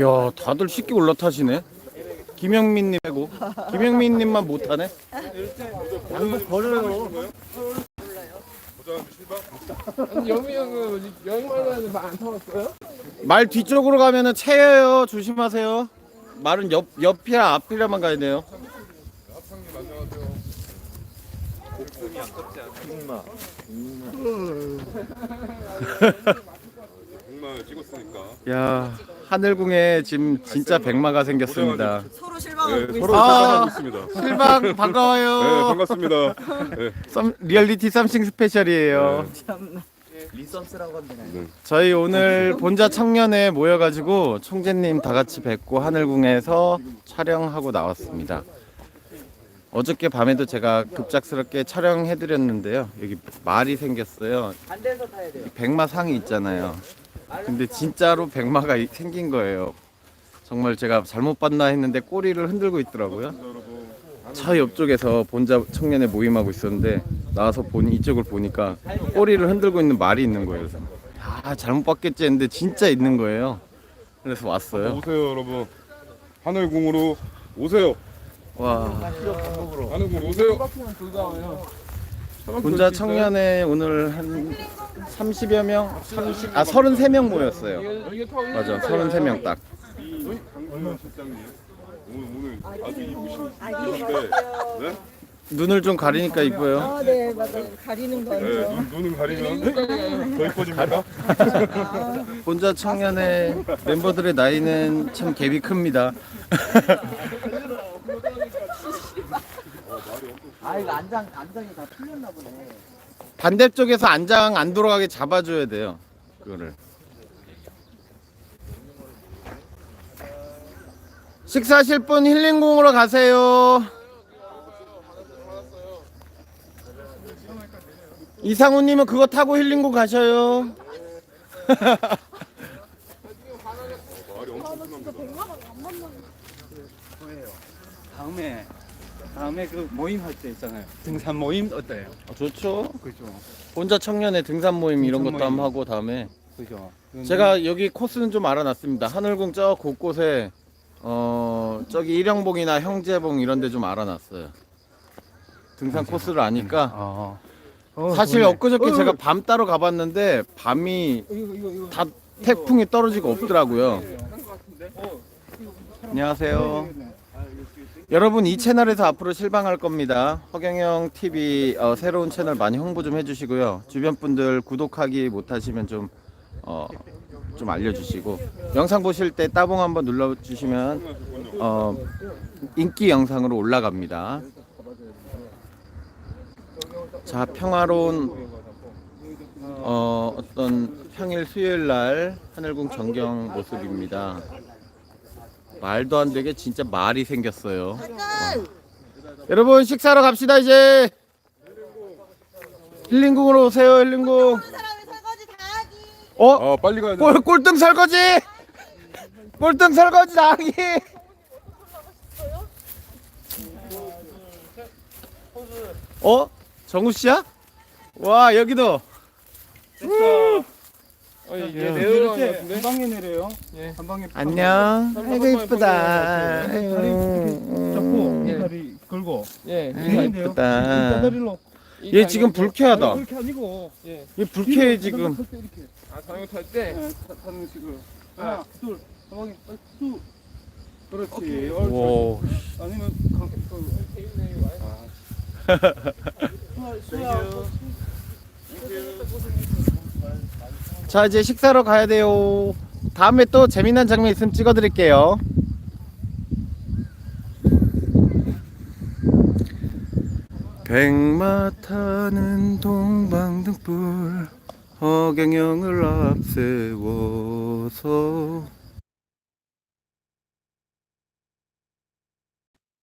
야, 다들 쉽게 올라타시네. 김영민님 빼고 김영민님만 못하네. 양복 버려요. 영미 형은 여행만 하는데 말안 타봤어요? 말 뒤쪽으로 가면은 채여요. 조심하세요. 말은 옆 옆이라 앞이라만 가야 돼요. 정말 찍었으니까. 야, 하늘궁에 지금 진짜 백마가 생겼습니다. 서로 실망하고 네, 있어. 서로 아. 사랑하고 있습니다. 네, 반가워요. 반갑습니다. 네, 썸, 리얼리티 썸씽 스페셜이에요. 리선스라고 하면 되나요? 저희 오늘 본자 청년회 모여가지고 총재님 다 같이 뵙고 하늘궁에서 촬영하고 나왔습니다. 어저께 밤에도 제가 급작스럽게 촬영해드렸는데요. 여기 말이 생겼어요. 반대에서 타야 돼요. 백마상이 있잖아요. 근데 진짜로 백마가 이- 생긴 거예요. 정말 제가 잘못 봤나 했는데 꼬리를 흔들고 있더라고요. 차 옆쪽에서 본자 청년회 모임하고 있었는데 나와서 본 이쪽을 보니까 꼬리를 흔들고 있는 말이 있는 거예요. 그래서 아 잘못 봤겠지 했는데 진짜 있는 거예요. 그래서 왔어요. 오세요, 여러분. 하늘궁으로 오세요. 와 하늘궁 오세요. 본자 청년회 오늘 한 30여 명, 30, 아 33명 모였어요. 맞아, 33명 딱. 강남 실장님. 오늘 오늘 아주 이쁘신데. 네? 눈을 좀 가리니까 이뻐요. 아, 네, 맞아요. 가리는 거 네, 아니죠. 눈, 눈은 가리면 더 이뻐집니다. 본자 청년회 멤버들의 나이는 참 갭이 큽니다. 아 이거 안장 안장이 다 풀렸나 보네. 반대쪽에서 안장 안 돌아가게 잡아줘야 돼요. 그거를. 식사하실 분 힐링공으로 가세요. 이상우님은 그거 타고 힐링공 가셔요. 다음에 다음에 그 모임 할 때 있잖아요. 등산 모임 어때요? 아, 좋죠. 그죠. 혼자 청년의 등산 모임 이런 등산 것도 한번 모임. 하고 다음에 그죠. 제가 여기 코스는 좀 알아놨습니다. 하늘궁 저 곳곳에 어 저기 일영봉이나 형제봉 이런 데 좀 알아놨어요. 등산 코스를 아니까 어. 사실 좋네. 엊그저께 어, 제가 밤 따러 가봤는데 밤이 이거 이거 이거 다 태풍이 떨어지고 없더라고요. 한거 같은데. 어. 안녕하세요. 여러분 이 채널에서 앞으로 실방할 겁니다. 허경영 TV 어, 새로운 채널 많이 홍보 좀 해주시고요. 주변 분들 구독하기 못하시면 좀 어, 좀 알려주시고 영상 보실 때 따봉 한번 눌러주시면 어, 인기 영상으로 올라갑니다. 자 평화로운 어, 어떤 평일 수요일 날 하늘궁 전경 모습입니다. 말도 안 되게 진짜 말이 생겼어요. 어. 여러분 식사하러 갑시다 이제. 힐링궁으로 오세요 힐링궁. 사람이 설거지 다 하기. 어? 아, 빨리 가야 돼. 꼴, 꼴등 설거지! 꼴등 설거지 나기! 어? 정우 씨야? 와 여기도 어, 얘 야. 내려가는 거 이렇게 같은데. 한 방에 내려요. 예. 한 방에 안녕 아이고 이쁘다 다리 이렇게 잡고 예. 다리 걸고. 예. 아이고? 이쁘다 다리로. 이얘 지금 불쾌하다 그렇게 아니고. 예. 얘 불쾌해 지금 탈때 이렇게. 아 자전거 탈 때. 하는 식으로. 하나, 둘, 한 방에 딱 쭉. 그렇지. 옳지. 와 아니면 강, 그, 자 이제 식사로 가야 돼요. 다음에 또 재미난 장면 있으면 찍어드릴게요. 백마 타는 동방등불 허경영을 앞세워서